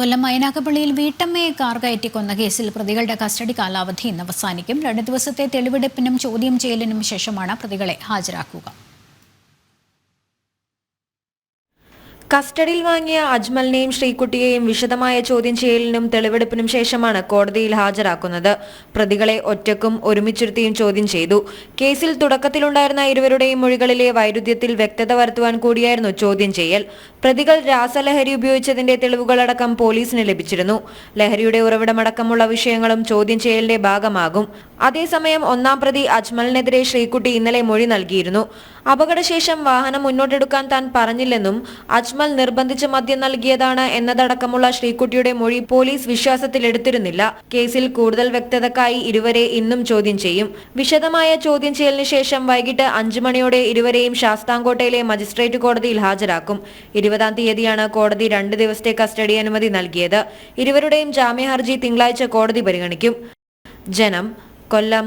കൊല്ലം മൈനാക്കപ്പള്ളിയിൽ വീട്ടമ്മയെ കാർ കയറ്റി കൊന്ന കേസിൽ പ്രതികളുടെ കസ്റ്റഡി കാലാവധി ഇന്ന് അവസാനിക്കും. രണ്ട് ദിവസത്തെ തെളിവെടുപ്പിനും ചോദ്യം ചെയ്യലിനും ശേഷമാണ് പ്രതികളെ ഹാജരാക്കുക. കസ്റ്റഡിയിൽ വാങ്ങിയ അജ്മലിനെയും ശ്രീകുട്ടിയെയും വിശദമായ ചോദ്യം ചെയ്യലിനും തെളിവെടുപ്പിനും ശേഷമാണ് കോടതിയിൽ ഹാജരാക്കുന്നത്. പ്രതികളെ ഒറ്റക്കും ഒരുമിച്ചിരുത്തിയും ചോദ്യം ചെയ്തു. കേസിൽ തുടക്കത്തിലുണ്ടായിരുന്ന ഇരുവരുടെയും മൊഴികളിലെ വൈരുദ്ധ്യത്തിൽ വ്യക്തത വരുത്തുവാൻ കൂടിയായിരുന്നു ചോദ്യം ചെയ്യൽ. പ്രതികൾ രാസലഹരി ഉപയോഗിച്ചതിന്റെ തെളിവുകളടക്കം പോലീസിന് ലഭിച്ചിരുന്നു. ലഹരിയുടെ ഉറവിടമടക്കമുള്ള വിഷയങ്ങളും ചോദ്യം ചെയ്യലിന്റെ ഭാഗമാകും. അതേസമയം ഒന്നാം പ്രതി അജ്മലിനെതിരെ ശ്രീകുട്ടി ഇന്നലെ മൊഴി നൽകിയിരുന്നു. അപകടശേഷം വാഹനം മുന്നോട്ടെടുക്കാൻ താൻ പറഞ്ഞില്ലെന്നും അജ്മൽ നിർബന്ധിച്ച് മദ്യം നൽകിയതാണ് എന്നതടക്കമുള്ള ശ്രീകുട്ടിയുടെ മൊഴി പോലീസ് വിശ്വാസത്തിലെടുത്തിരുന്നില്ല കേസിൽ കൂടുതൽ വ്യക്തതക്കായി ഇരുവരെ ഇന്നും ചോദ്യം ചെയ്യും. വിശദമായ ചോദ്യം ചെയ്യലിന് ശേഷം വൈകിട്ട് അഞ്ചു മണിയോടെ ഇരുവരെയും ശാസ്താംകോട്ടയിലെ മജിസ്ട്രേറ്റ് കോടതിയിൽ ഹാജരാക്കും. ഇരുപതാം തീയതിയാണ് കോടതി രണ്ട് ദിവസത്തെ കസ്റ്റഡി അനുമതി നൽകിയത്. ഇരുവരുടെയും ജാമ്യ ഹർജി തിങ്കളാഴ്ച കോടതി പരിഗണിക്കും. ജനം കൊല്ലം